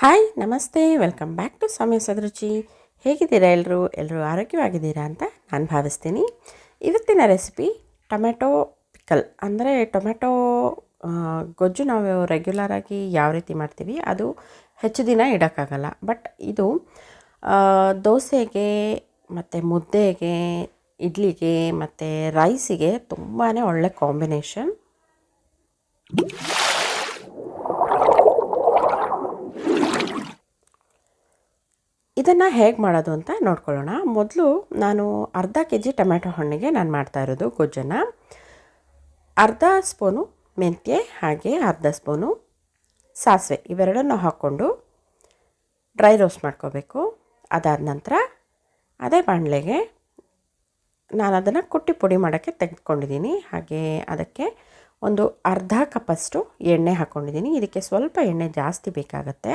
Hi, ನಮಸ್ತೆ. Welcome back to ಸಮಯ ಸದೃಚಿ. ಹೇಗಿದ್ದೀರಾ ಎಲ್ಲರೂ ಎಲ್ಲರೂ ಆರೋಗ್ಯವಾಗಿದ್ದೀರಾ ಅಂತ ನಾನು ಭಾವಿಸ್ತೀನಿ. ಇವತ್ತಿನ ರೆಸಿಪಿ ಟೊಮೆಟೊ ಪಿಕಲ್. ಅಂದರೆ ಟೊಮೆಟೊ ಗೊಜ್ಜು ನಾವು ರೆಗ್ಯುಲರಾಗಿ ಯಾವ ರೀತಿ ಮಾಡ್ತೀವಿ, ಅದು ಹೆಚ್ಚು ದಿನ ಇಡೋಕ್ಕಾಗಲ್ಲ. ಬಟ್ ಇದು ದೋಸೆಗೆ ಮತ್ತು ಮುದ್ದೆಗೆ, ಇಡ್ಲಿಗೆ ಮತ್ತು ರೈಸಿಗೆ ತುಂಬಾ ಒಳ್ಳೆ ಕಾಂಬಿನೇಷನ್ ಇದನ್ನು ಹೇಗೆ ಮಾಡೋದು ಅಂತ ನೋಡ್ಕೊಳ್ಳೋಣ. ಮೊದಲು ನಾನು ಅರ್ಧ ಕೆ ಜಿ ಟೊಮೆಟೊ ಹಣ್ಣಿಗೆ ನಾನು ಮಾಡ್ತಾ ಇರೋದು ಗೊಜ್ಜನ್ನು. ಅರ್ಧ ಸ್ಪೂನು ಮೆಂತ್ಯ, ಹಾಗೆ ಅರ್ಧ ಸ್ಪೂನು ಸಾಸಿವೆ, ಇವೆರಡನ್ನು ಹಾಕ್ಕೊಂಡು ಡ್ರೈ ರೋಸ್ಟ್ ಮಾಡ್ಕೋಬೇಕು. ಅದಾದ ನಂತರ ಅದೇ ಬಾಣಲೆಗೆ ನಾನು ಅದನ್ನು ಕುಟ್ಟಿ ಪುಡಿ ಮಾಡೋಕ್ಕೆ ತೆಗೆದುಕೊಂಡಿದ್ದೀನಿ ಹಾಗೆ ಅದಕ್ಕೆ ಒಂದು ಅರ್ಧ ಕಪ್ಪಷ್ಟು ಎಣ್ಣೆ ಹಾಕ್ಕೊಂಡಿದ್ದೀನಿ ಇದಕ್ಕೆ ಸ್ವಲ್ಪ ಎಣ್ಣೆ ಜಾಸ್ತಿ ಬೇಕಾಗತ್ತೆ.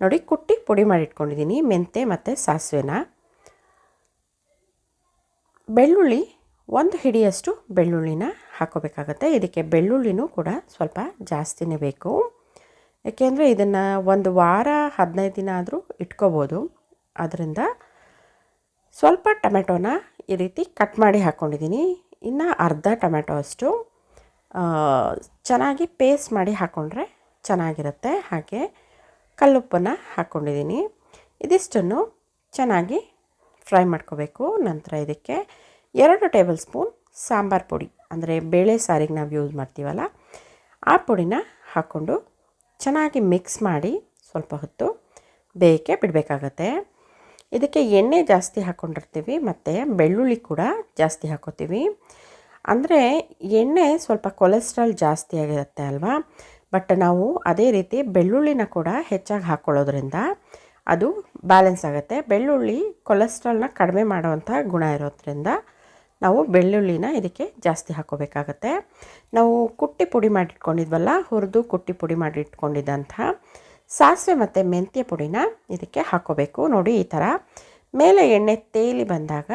ನೋಡಿ, ಕುಟ್ಟಿ ಪುಡಿ ಮಾಡಿಟ್ಕೊಂಡಿದ್ದೀನಿ. ಮೆಂತೆ ಮತ್ತು ಸಾಸಿವೆನ. ಬೆಳ್ಳುಳ್ಳಿ, ಒಂದು ಹಿಡಿಯಷ್ಟು ಬೆಳ್ಳುಳ್ಳಿನ ಹಾಕೋಬೇಕಾಗತ್ತೆ. ಇದಕ್ಕೆ ಬೆಳ್ಳುಳ್ಳಿನೂ ಕೂಡ ಸ್ವಲ್ಪ ಜಾಸ್ತಿನೇ ಬೇಕು. ಏಕೆಂದರೆ ಇದನ್ನು ಒಂದು ವಾರ, ಹದಿನೈದು ದಿನ ಆದರೂ ಇಟ್ಕೋಬೋದು. ಅದರಿಂದ ಸ್ವಲ್ಪ ಟೊಮೆಟೊನ ಈ ರೀತಿ ಕಟ್ ಮಾಡಿ ಹಾಕ್ಕೊಂಡಿದ್ದೀನಿ ಇನ್ನು ಅರ್ಧ ಟೊಮೆಟೊ ಅಷ್ಟು. ಚೆನ್ನಾಗಿ ಪೇಸ್ಟ್ ಮಾಡಿ ಹಾಕ್ಕೊಂಡ್ರೆ ಚೆನ್ನಾಗಿರುತ್ತೆ. ಹಾಗೆ ಕಲ್ಲುಪ್ಪನ್ನು ಹಾಕ್ಕೊಂಡಿದ್ದೀನಿ ಇದಿಷ್ಟನ್ನು ಚೆನ್ನಾಗಿ ಫ್ರೈ ಮಾಡ್ಕೋಬೇಕು. ನಂತರ ಇದಕ್ಕೆ ಎರಡು ಟೇಬಲ್ ಸ್ಪೂನ್ ಸಾಂಬಾರು ಪುಡಿ, ಅಂದರೆ ಬೇಳೆ ಸಾರಿಗೆ ನಾವು ಯೂಸ್ ಮಾಡ್ತೀವಲ್ಲ, ಆ ಪುಡಿನ ಹಾಕ್ಕೊಂಡು ಚೆನ್ನಾಗಿ ಮಿಕ್ಸ್ ಮಾಡಿ ಸ್ವಲ್ಪ ಹೊತ್ತು ಬೇಯಕ್ಕೆ ಬಿಡಬೇಕಾಗತ್ತೆ. ಇದಕ್ಕೆ ಎಣ್ಣೆ ಜಾಸ್ತಿ ಹಾಕ್ಕೊಂಡಿರ್ತೀವಿ ಮತ್ತು ಬೆಳ್ಳುಳ್ಳಿ ಕೂಡ ಜಾಸ್ತಿ ಹಾಕೋತೀವಿ. ಅಂದರೆ ಎಣ್ಣೆ ಸ್ವಲ್ಪ ಕೊಲೆಸ್ಟ್ರಾಲ್ ಜಾಸ್ತಿ ಆಗಿರುತ್ತೆ ಅಲ್ವಾ? ಬಟ್ ನಾವು ಅದೇ ರೀತಿ ಬೆಳ್ಳುಳ್ಳಿನ ಕೂಡ ಹೆಚ್ಚಾಗಿ ಹಾಕ್ಕೊಳ್ಳೋದ್ರಿಂದ ಅದು ಬ್ಯಾಲೆನ್ಸ್ ಆಗುತ್ತೆ. ಬೆಳ್ಳುಳ್ಳಿ ಕೊಲೆಸ್ಟ್ರಾಲ್ನ ಕಡಿಮೆ ಮಾಡುವಂಥ ಗುಣ ಇರೋದ್ರಿಂದ ನಾವು ಬೆಳ್ಳುಳ್ಳಿನ ಇದಕ್ಕೆ ಜಾಸ್ತಿ ಹಾಕೋಬೇಕಾಗತ್ತೆ. ನಾವು ಕುಟ್ಟಿ ಪುಡಿ ಮಾಡಿಟ್ಕೊಂಡಿದ್ವಲ್ಲ, ಹುರಿದು ಕುಟ್ಟಿ ಪುಡಿ ಮಾಡಿಟ್ಕೊಂಡಿದ್ದಂಥ ಸಾಸಿವೆ ಮತ್ತು ಮೆಂತ್ಯ ಪುಡಿನ ಇದಕ್ಕೆ ಹಾಕೋಬೇಕು. ನೋಡಿ ಈ ಥರ ಮೇಲೆ ಎಣ್ಣೆ ತೇಲಿ ಬಂದಾಗ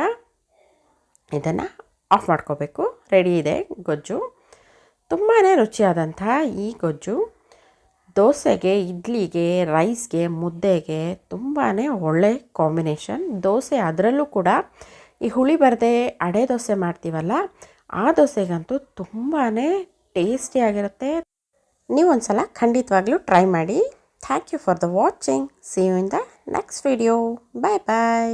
ಇದನ್ನು ಆಫ್ ಮಾಡ್ಕೋಬೇಕು. ರೆಡಿ ಇದೆ, ಗೊಜ್ಜು. ತುಂಬಾ ರುಚಿಯಾದಂತಹ ಈ ಗೊಜ್ಜು. ದೋಸೆಗೆ, ಇಡ್ಲಿಗೆ, ರೈಸ್ಗೆ, ಮುದ್ದೆಗೆ ತುಂಬಾ ಒಳ್ಳೆ ಕಾಂಬಿನೇಷನ್. ದೋಸೆ ಅದರಲ್ಲೂ ಕೂಡ ಈ ಹುಳಿ ಬರದೆ ಅಡೆ ದೋಸೆ ಮಾಡ್ತೀವಲ್ಲ, ಆ ದೋಸೆಗಂತೂ ತುಂಬಾ ಟೇಸ್ಟಿಯಾಗಿರುತ್ತೆ. ನೀವು ಒಂದು ಸಲ ಖಂಡಿತವಾಗ್ಲೂ ಟ್ರೈ ಮಾಡಿ. Thank you for the watching. See you in the next video bye bye